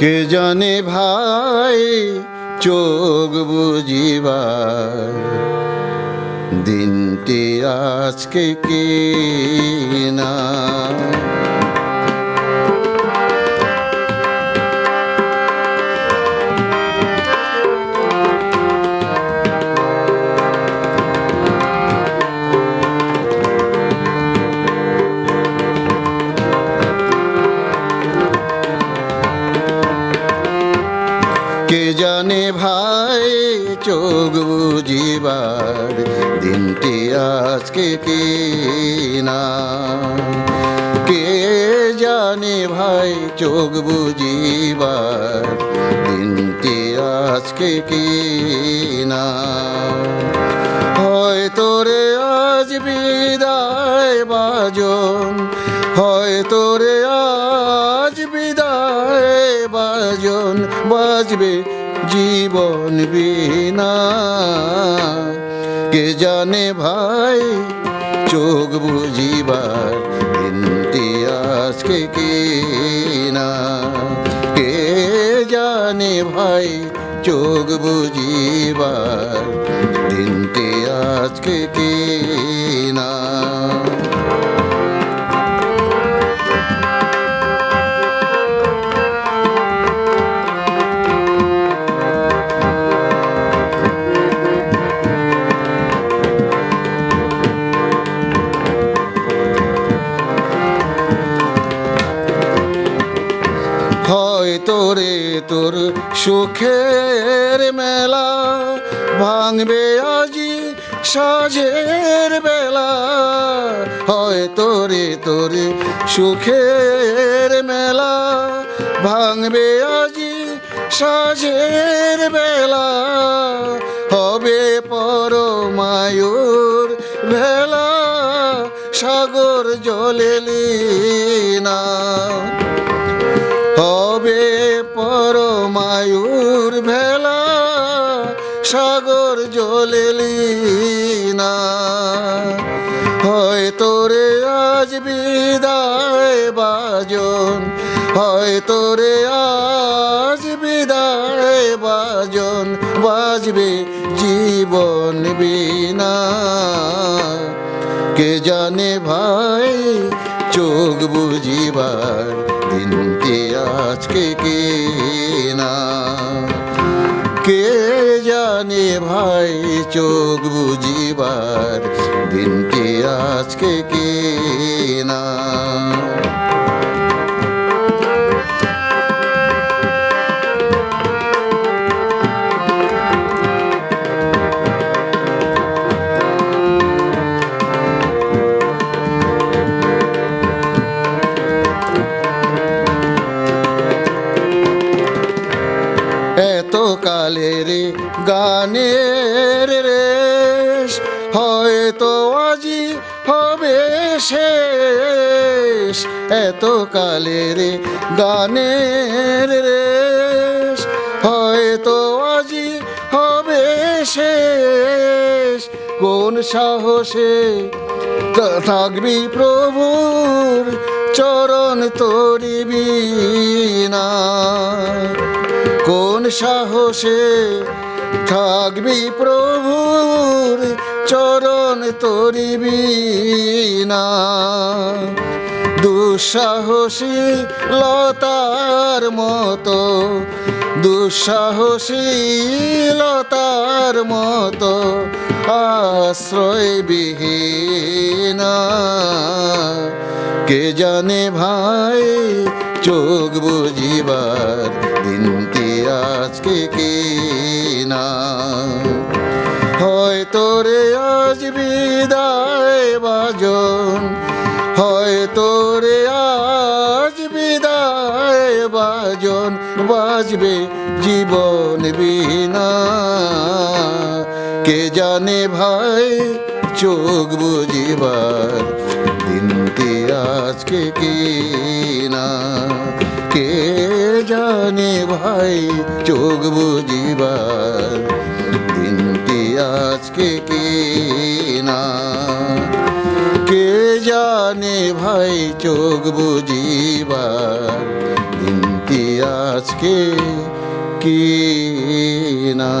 কে জানে ভাই চোখ বুঝিবার? দিনটি আজকে কি না? ভাই, চোখ বুঝিবার দিনটি আজকে কি না কে জানে ভাই, চোখ বুঝিবার দিনটি আজকে কি না হয়তো রে আজ বিদায় বাজন, হয়তো রে আজ বিদায় বাজন, বাজবে জীবন বিনা। কে জানে ভাই, চোখ বুঝিবার দিনটি আজকে কি না কে জানে ভাই, চোখ বুঝিবার দিনটি আজকে কি হয়তো রে তোর সুখের মেলা। ভাঙবে আজি সাজের বেলা। হয় রে তোর সুখের মেলা। ভাঙবে আজি সাজের বেলা। হবে পরমায়ুর ভেলা। সাগর জলেলি না পরমায়ুর ভেলা সাগর জলেলি না। হয়তো রে আজ বিদায় বাজন হয়তো রে আজ বিদায় বাজন, বাজবে জীবন বিনা। কে জানে ভাই, চোখ বুঝিবার দিনটি আজকে কে না? কে জানে ভাই চোখ বুঝিবার দিনটি আজকে কে না? কালের গানের রেশ হয়তো আজি হবে শেষ। এত কালের গানের রেশ হয়তো আজি হবে শেষ। কোন সাহসে থাকবি প্রভুর চরণ তরিবি না। কোন সাহসে থাকবি প্রভুর চরণ তরিবি না। দুঃসাহসী লতার মতো, দুঃসাহসী লতার মতো আশ্রয় বিহীনা কে জানে ভাই? চোখ বুঝিবার দিনটি আজকে কি না? হয়তো রে আজ বিদায় বাজন। হয়তো রে আজ বিদায় বাজন। বাজবে জীবন বিনা। কে জানে ভাই, চোখ বুঝিবার দিনটি আজকে কি না কে জানে ভাই, চোখ বুঝিবার দিনটি আজকে কি না কে জানে ভাই, চোখ বুঝিবার দিনটি আজকে কি না